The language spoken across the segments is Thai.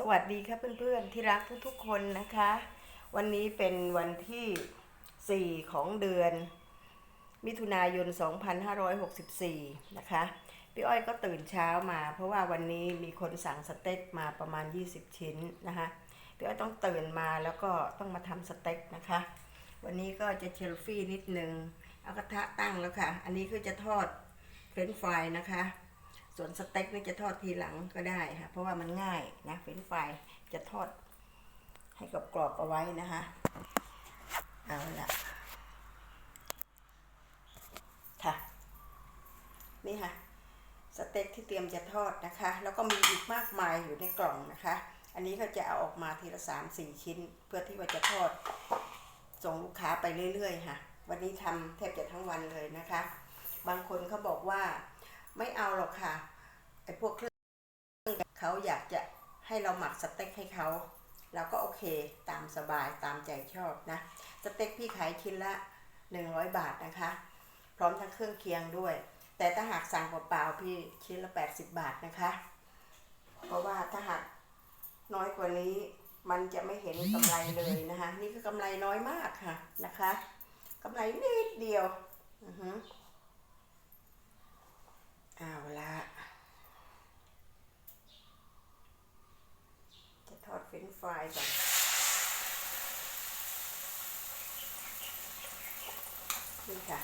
สวัสดีครับเพื่อนๆที่รักทุกๆคนนะคะ วันนี้เป็นวันที่ 4 ของเดือน มิถุนายน 2564 นะคะ พี่อ้อยก็ตื่นเช้ามา เพราะว่าวันนี้มีคนสั่งสเต็กมาประมาณ 20 ชิ้นนะคะพี่อ้อยต้องตื่นมาแล้วก็ต้องมาทำสเต็กนะคะ วันนี้ก็จะเชลฟี่นิดนึง เอากระทะตั้งแล้วค่ะ อันนี้คือจะทอดเฟรนฟรายนะคะ ส่วนสเต็กนี่จะทอดทีหลังก็ได้ค่ะ เพราะว่ามันง่ายนะเฟรนฟรายจะทอดให้กรอบๆเอาไว้นะคะเอาละค่ะ นี่ค่ะ สเต็กที่เตรียมจะทอดนะคะ แล้วก็มีอีกมากมายอยู่ในกล่องนะคะ อันนี้ก็จะเอาออกมาทีละสามสี่ชิ้น เพื่อที่ว่าจะทอดส่งลูกค้าไปเรื่อยๆ ค่ะ วันนี้ทำแทบจะทั้งวันเลยนะคะ บางคนเขาบอกว่า ไม่เอาหรอกค่ะไอ้พวกเครื่องเขาอยากจะให้เราหมักสเต็กให้เขาเราก็โอเคตามสบายตามใจชอบนะสเต็กพี่ขายชิ้นละ 100 บาทนะคะ พร้อมทั้งเครื่องเคียงด้วย แต่ถ้าหากสั่งเปล่าๆพี่ชิ้นละ 80 บาทนะคะ เพราะว่าถ้าหากน้อยกว่านี้มันจะไม่เห็นกำไรเลยนะคะ นี่คือกำไรน้อยมากค่ะนะคะกำไรนิดเดียวอือฮึ เอาละจะทอดเฟรนฟรายก่อนนี่ค่ะ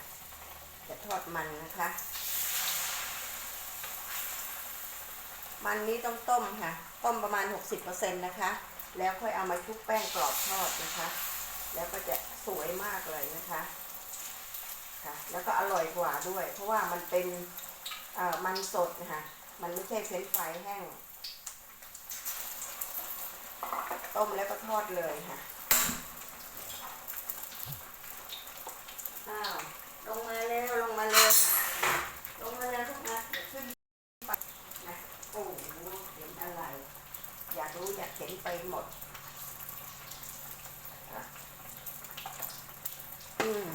จะทอดมันนะคะ มันนี้ต้องต้มค่ะ ต้มประมาณ 60%นะคะ แล้วค่อยเอามาชุบแป้งกรอบทอดนะคะ แล้วก็จะสวยมากเลยนะคะ ค่ะ แล้วก็อร่อยกว่าด้วย เพราะว่ามันเป็น มันสดนะคะ มันไม่ใช่เฟรนช์ฟรายแห้ง ต้มแล้วก็ทอดเลยค่ะ อ้าว ลงมาเร็ว ลงมาเร็ว ลงมาเร็วทุกนะขึ้นไปนะ โอ้โหเห็นอะไร อยากรู้อยากเห็นไปหมดอะอืม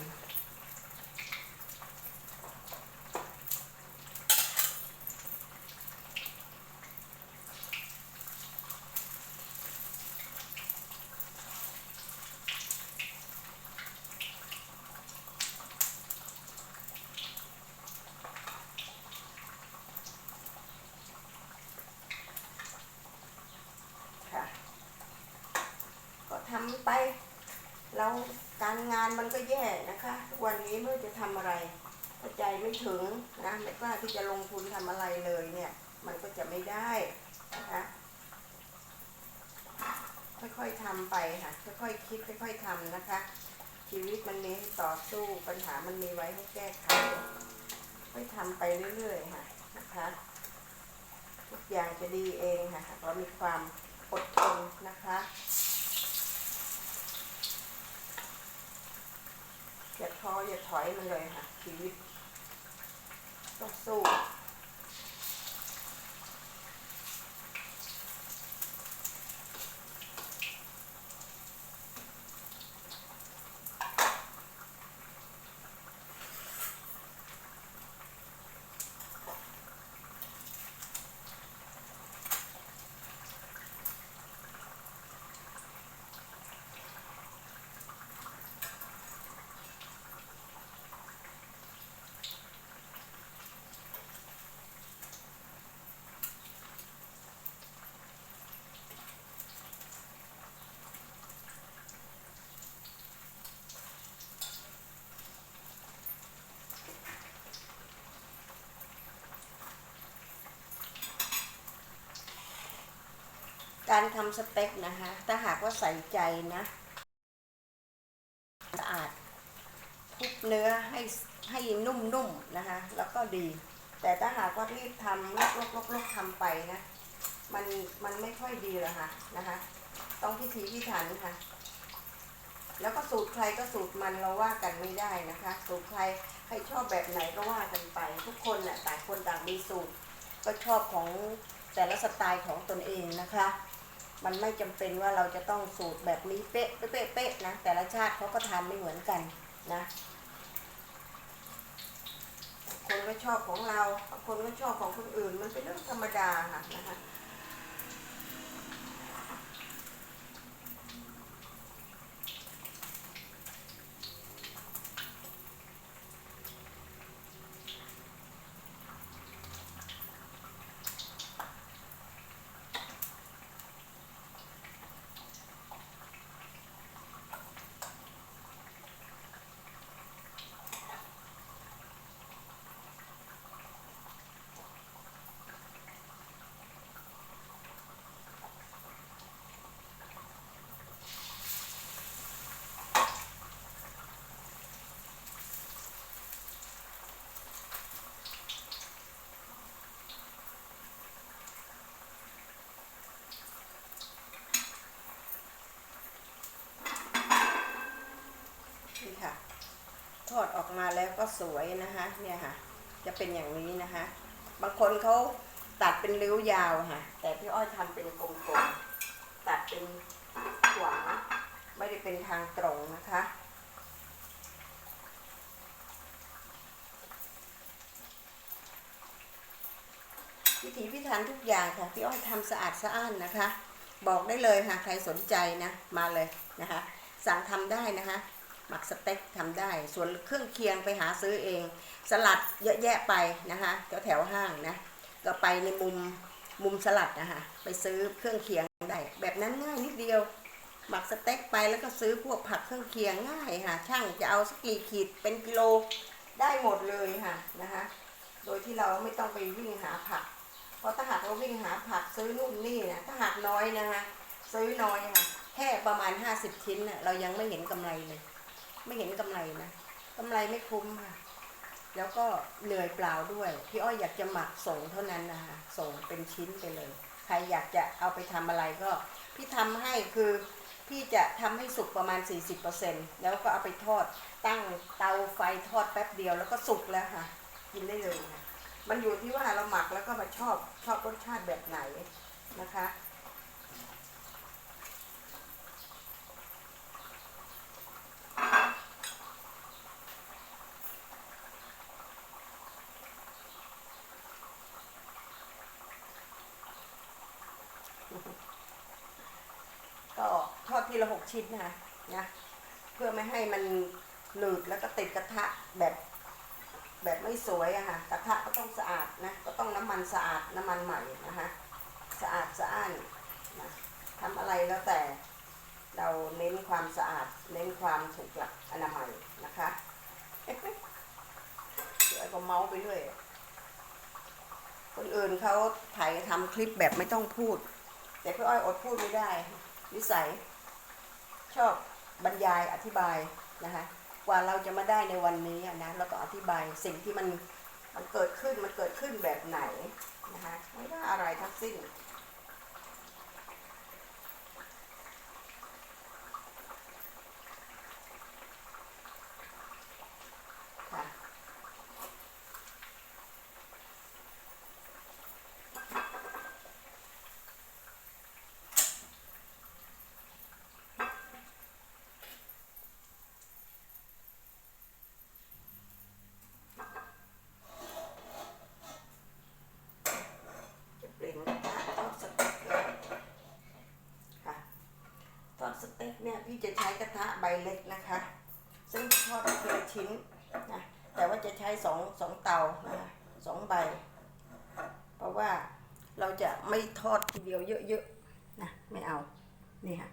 ค่ะ ก็ทำ ไปเราการงานมันก็แย่นะคะทุกวันนี้ไม่จะทำอะไรก็ใจไม่ถึงนะไม่กล้าที่จะลงทุนทำอะไรเลยเนี่ย มันก็จะไม่ได้นะคะค่อยๆทำไปค่ะค่อยๆคิดค่อย ๆทำนะคะ ชีวิตมันมีให้ต่อสู้ปัญหามันมีไว้ให้แก้ไขค่อยทำไปเรื่อยๆค่ะนะคะทุกอย่างจะดีเองค่ะหากเรามีความอดทนนะคะ อย่า ท้ออย่าถอยมันเลยค่ะชีวิตต้องสู้ การทำสเต็กนะคะ ถ้าหากว่าใส่ใจนะสะอาดทุบเนื้อให้ให้นุ่มๆนะคะ แล้วก็ดี แต่ถ้าหากว่ารีบทำลกๆๆๆทำไปนะมันมันไม่ค่อยดีหรอกค่ะนะคะ ต้องพิถีพิถันค่ะ แล้วก็สูตรใครก็สูตรมันเราว่ากันไม่ได้นะคะ สูตรใครใครชอบแบบไหนก็ว่ากันไป ทุกคนน่ะต่างคนต่างมีสูตร ก็ชอบของแต่ละสไตล์ของตนเองนะคะ มันไม่จำเป็นว่าเราจะต้องสูตรแบบนี้เป๊ะเป๊ะเป๊ะนะ แต่ละชาติเขาก็ทำไม่เหมือนกันนะ คนก็ชอบของเรา คนก็ชอบของคนอื่น มันเป็นเรื่องธรรมดาค่ะนะคะ ทอดออกมาแล้วก็สวยนะคะเนี่ยค่ะ จะเป็นอย่างนี้นะคะ บางคนเขาตัดเป็นริ้วยาวค่ะ แต่พี่อ้อยทำเป็นกลมๆตัดเป็นขวางไม่ได้เป็นทางตรงนะคะพิถีพิถันทุกอย่างค่ะพี่อ้อยทำสะอาดสะอ้านนะคะ บอกได้เลยค่ะใครสนใจนะมาเลยนะคะ สั่งทำได้นะคะ หมักสเต็กทำได้ ส่วนเครื่องเคียงไปหาซื้อเอง สลัดเยอะแยะไปนะคะแถวแถวห้างนะก็ไปในมุมมุมสลัดนะคะไปซื้อเครื่องเคียงได้แบบนั้นง่ายนิดเดียวหมักสเต็กไปแล้วก็ซื้อพวกผักเครื่องเคียงง่ายค่ะ ช่างจะเอาสักกี่ขีดเป็นกิโลได้หมดเลยค่ะนะคะโดยที่เราไม่ต้องไปวิ่งหาผัก เพราะถ้าหากเราวิ่งหาผักซื้อนู่นนี่นะถ้าหากน้อยนะคะซื้อน้อยค่ะแค่ประมาณ 50 ชิ้นน่ะเรายังไม่เห็นกำไรเลย ไม่เห็นกำไรนะกำไรไม่คุ้มค่ะ แล้วก็เหนื่อยเปล่าด้วย พี่อ้อยอยากจะหมักส่งเท่านั้นนะคะส่งเป็นชิ้นไปเลย ใครอยากจะเอาไปทำอะไรก็ พี่ทำให้คือพี่จะทำให้สุกประมาณ 40%แล้วก็เอาไปทอดตั้งเตาไฟทอดแป๊บเดียวแล้วก็สุกแล้วค่ะ กินได้เลยค่ะมันอยู่ที่ว่าเราหมักแล้วก็มาชอบชอบรสชาติแบบไหนนะคะ ก็ทอดที ละหกชิ้นนะคะนะเพื่อไม่ให้มันหนืดแล้วก็ติดกระทะแบบแบบไม่สวยอะค่ะกระทะก็ต้องสะอาดนะก็ต้องน้ำมันสะอาดน้ำมันใหม่นะคะสะอาดสะอ้านนะทำอะไรแล้วแต่เราเน้นความสะอาด เน้นความถูกหลักอนามัยนะคะเดี๋ยวไอ้ก็เมาส์ไปเรื่อยคนอื่นเขาถ่ายทำคลิปแบบไม่ต้องพูด แต่พี่อ้อยอดพูดไม่ได้นิสัย ชอบบรรยายอธิบายนะคะกว่าเราจะมาได้ในวันนี้นะเราต้ออธิบายสิ่งที่มันมันเกิดขึ้นมันเกิดขึ้นแบบไหนนะคะไม่ว่าอะไรทั้งสิ้น ค่ะ จะเปลี่ยนกระทะทอดสเต็กเลยค่ะทอดสเต็กเนี่ย พี่จะใช้กระทะใบเล็กนะคะ ซึ่งทอดทีละชิ้นนะแต่ว่าจะใช้สองสองเตานะคะสองใบ เพราะว่าเราจะไม่ทอดทีเดียวเยอะๆนะไม่เอานี่ค่ะ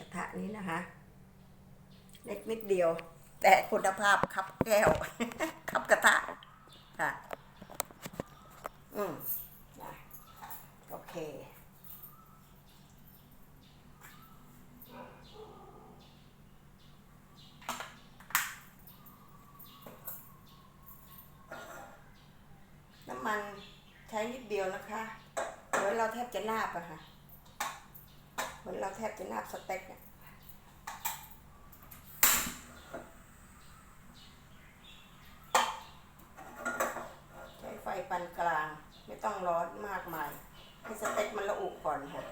กระทะนี้นะคะ เล็กนิดเดียว แต่คุณภาพคับแก้วคับกระทะค่ะ อืมนะโอเค น้ำมันใช้นิดเดียวนะคะเหมือนเราแทบจะนาบ อะค่ะ เหมือนเราแทบจะนาบสเต็กเนี่ยใช้ไฟปานกลาง ไม่ต้องร้อนมากมายให้สเต็กมันละอุก่อนค่ะ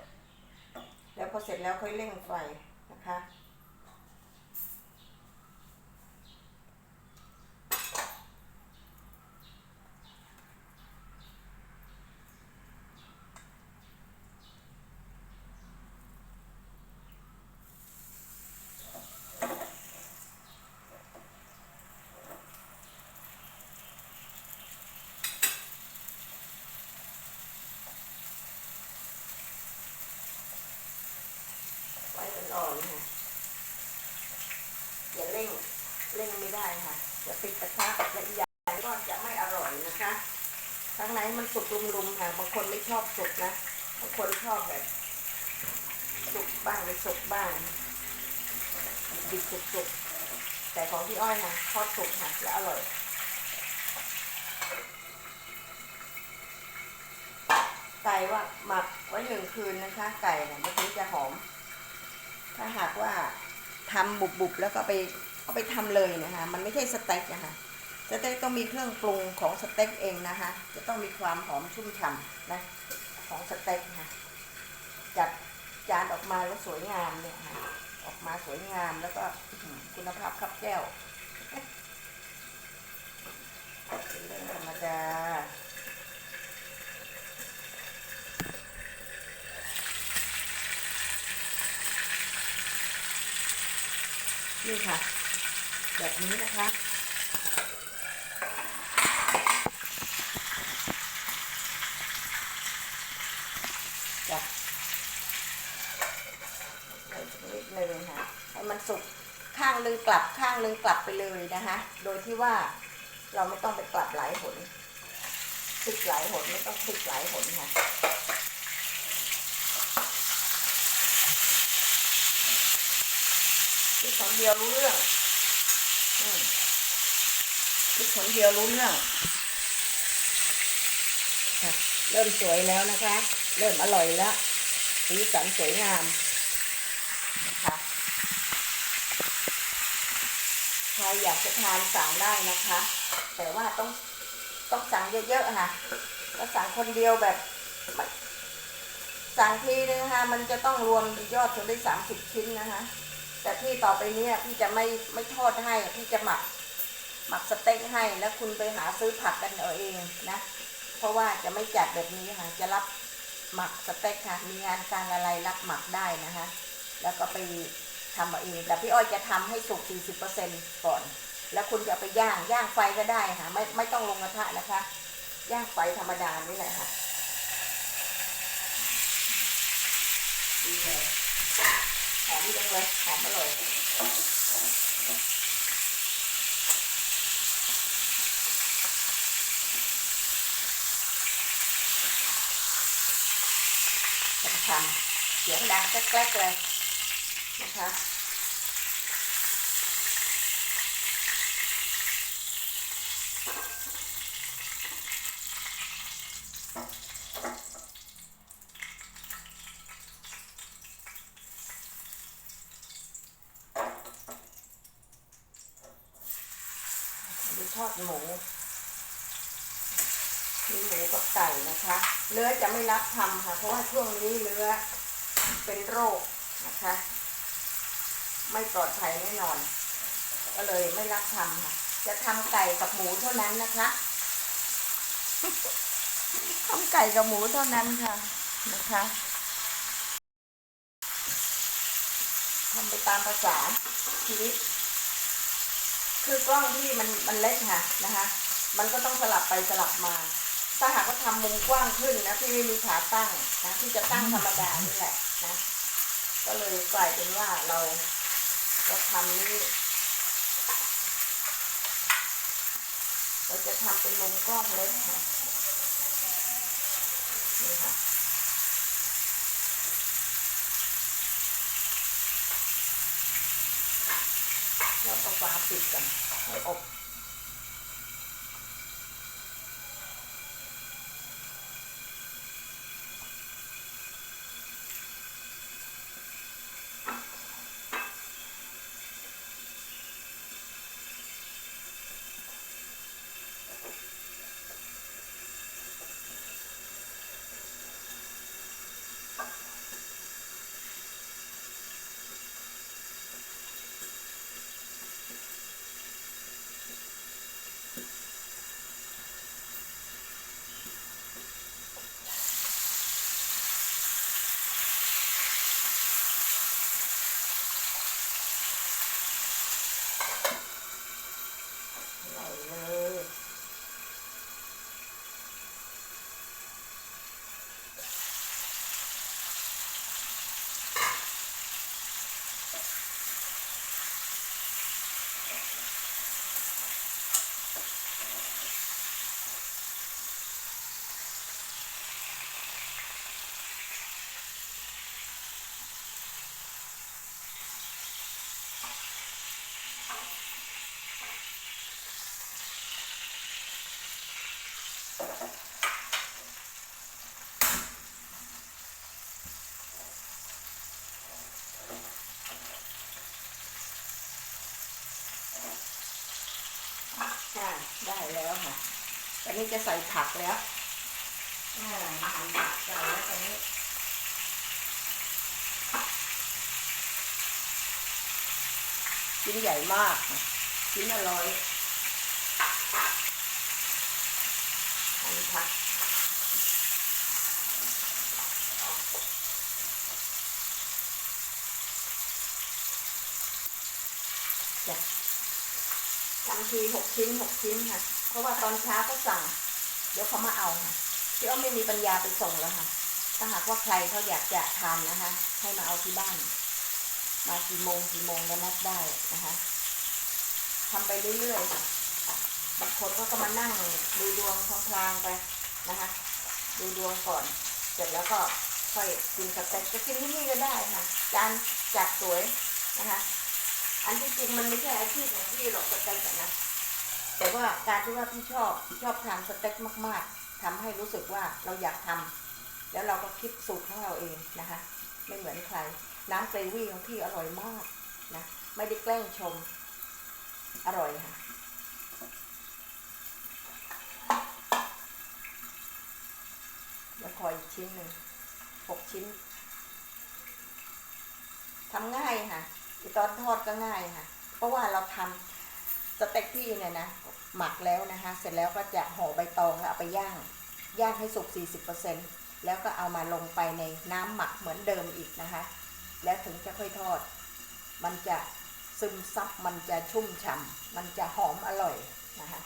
แล้วพอเสร็จแล้วค่อยเร่งไฟนะคะ ไฟอ่อนๆค่ะ อย่าเร่ง เร่งไม่ได้ ค่ะอย่าปิดกระทะและอีกอย่างก็จะไม่อร่อยนะคะทั้งไหนมันสุกลุมๆค่ะบางคนไม่ชอบสุกนะบางคนชอบแบบ สุกบ้างไม่สุกบ้างดิบสุกๆแต่ของพี่อ้อยค่ะทอดสุกค่ะและอร่อยไก่ว่าหมักไว้หนึ่งคืนนะคะ ไก่เนี่ยมันถึงจะหอม ถ้าหากว่าทำบุบๆแล้วก็ไป เอาไปทำเลยนะคะ มันไม่ใช่สเต็กนะคะสเต็กต้องมีเครื่องปรุงของสเต็กเองนะคะ จะต้องมีความหอมชุ่มฉ่ำนะของสเต็กค่ะจัดจานออกมาแล้วสวยงามเนี่ยค่ะออกมาสวยงามแล้วก็คุณภาพครับแก้วเป็นเรื่องธรรมดานี่ค่ะ แบบนี้นะคะจ้ะใส่นิดนึงค่ะให้มันสุกข้างนึงกลับข้างนึงกลับไปเลยนะคะ โดยที่ว่าเราไม่ต้องไปกลับหลายหนพลิกหลายหนไม่ต้องพลิกหลายหนค่ะพลิกคนเดียวรู้เรื่อง พลิกคนเดียวรู้เรื่องค่ะเริ่มสวยแล้วนะคะ เริ่มอร่อยแล้วสีสันสวยงามนะคะใครอยากจะทานสั่งได้นะคะ แต่ว่าต้องต้องสั่งเยอะๆค่ะแล้วสั่งคนเดียวแบบไม่สั่งทีนึงนะคะมันจะต้องรวมยอดถึงได้สามสิบชิ้นนะคะ แต่พี่ต่อไปเนี้พี่จะไม่ไม่ทอดให้ พี่จะหมักหมักสเต็กให้แล้วคุณไปหาซื้อผักกันเอาเองนะ เพราะว่าจะไม่จัดแบบนี้ค่ะ จะรับหมักสเต็กค่ะ มีงานการอะไรรับหมักได้นะคะ แล้วก็ไปทำเอาเอง แต่พี่อ้อยจะทำให้สุก 40%ก่อน แล้วคุณจะไปย่าง ย่างไฟก็ได้ค่ะ ไม่ไม่ต้องลงกระทะนะคะ ย่างไฟธรรมดานี่แหละค่ะดีเลย หอมจังเลยหอมอร่อยทำๆเสียงดังแกล้กๆเลยนะคะ ดู ทอดหมูมีหมูกับไก่นะคะ เนื้อจะไม่รับทำค่ะ เพราะว่าช่วงนี้เนื้อเป็นโรคนะคะ ไม่ปลอดภัยแน่นอน ก็เลยไม่รับทำค่ะ จะทำไก่กับหมูเท่านั้นนะคะทำไก่กับหมูเท่านั้นค่ะนะคะทำไปตามภาษาชีวิต คือกล้องที่มันมันเล็กค่ะนะคะ มันก็ต้องสลับไปสลับมา ถ้าหากว่าทำมุมกว้างขึ้นนะที่ไม่มีขาตั้งนะที่จะตั้งธรรมดานี่แหละนะก็เลยกลายเป็นว่าเราเราทำนี่เราจะทำเป็นมุมกล้องเล็กค่ะนี่ค่ะ แล้วก็ฟ้าปิดกันให้อบ นี้จะใส่ผักแล้วอ่าใส่แล้วตอนนี้ชิ้นใหญ่มาก ชิ้นละร้อยอันนี้ค่ะจ้ะทำทีหกชิ้นหกชิ้นค่ะ เพราะว่าตอนเช้าก็สั่ง เดี๋ยวเขามาเอาค่ะพี่อ้อมไม่มีปัญญาไปส่งแล้วค่ะ ถ้าหากว่าใครเขาอยากจะทานนะคะ ให้มาเอาที่บ้าน มากี่โมงกี่โมงก็นัดได้นะคะทำไปเรื่อยๆบางคนก็ก็มานั่งดูดวงพลางๆไปนะคะ ดูดวงก่อน เสร็จแล้วก็ค่อยกินสเต็กจะกินที่นี่ก็ได้ค่ะจานจัดสวยนะคะ อันที่จริงมันไม่ใช่อาชีพของพี่หรอกสเต็กนะ แต่ว่าการที่ว่าพี่ชอบชอบทานสเต็กมาก ๆทำให้รู้สึกว่าเราอยากทำแล้วเราก็คิดสูตรของเราเองนะคะ ไม่เหมือนใคร น้ำเกรวี่ของพี่อร่อยมากนะไม่ได้แกล้งชมอร่อยค่ะแล้วคอยอีกชิ้นหนึ่งหกชิ้นทำง่ายค่ะตอนทอดก็ง่ายค่ะ เพราะว่าเราทำสเต็กพี่เนี่ยนะ หมักแล้วนะคะ เสร็จแล้วก็จะห่อใบตองแล้วเอาไปย่าง ย่างให้สุก 40%แล้วก็เอามาลงไปในน้ำหมักเหมือนเดิมอีกนะคะ แล้วถึงจะค่อยทอด มันจะซึมซับ มันจะชุ่มฉ่ำมันจะหอมอร่อยนะคะ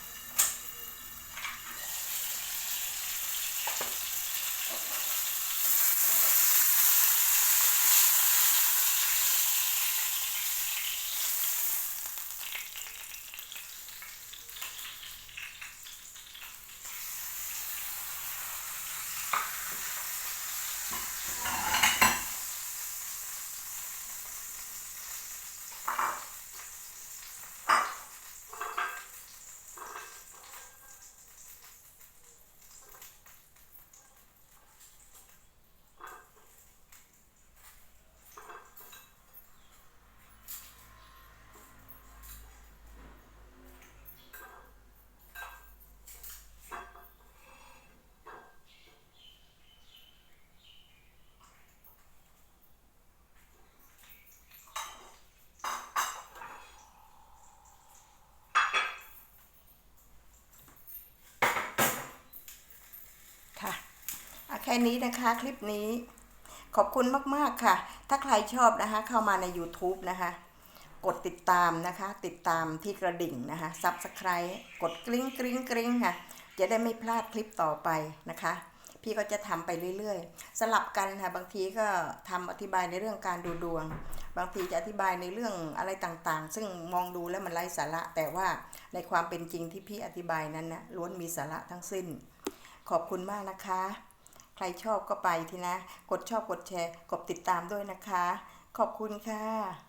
ค่ะอะ แค่นี้นะคะคลิปนี้ ขอบคุณมากๆค่ะ ถ้าใครชอบนะคะ เข้ามาใน YouTube นะคะ กดติดตามนะคะ ติดตามที่กระดิ่งนะคะ Subscribe กดกริ๊งกริ๊งกริ๊งค่ะ จะได้ไม่พลาดคลิปต่อไปนะคะ พี่ก็จะทำไปเรื่อยๆ สลับกันค่ะ บางทีก็ทำอธิบายในเรื่องการดูดวง บางทีจะอธิบายในเรื่องอะไรต่างๆ ซึ่งมองดูแล้วมันไร้สาระ แต่ว่าในความเป็นจริงที่พี่อธิบายนั้นนะล้วนมีสาระทั้งสิ้น ขอบคุณมากนะคะ ใครชอบก็ไปทีนะ กดชอบกดแชร์ กดติดตามด้วยนะคะ ขอบคุณค่ะ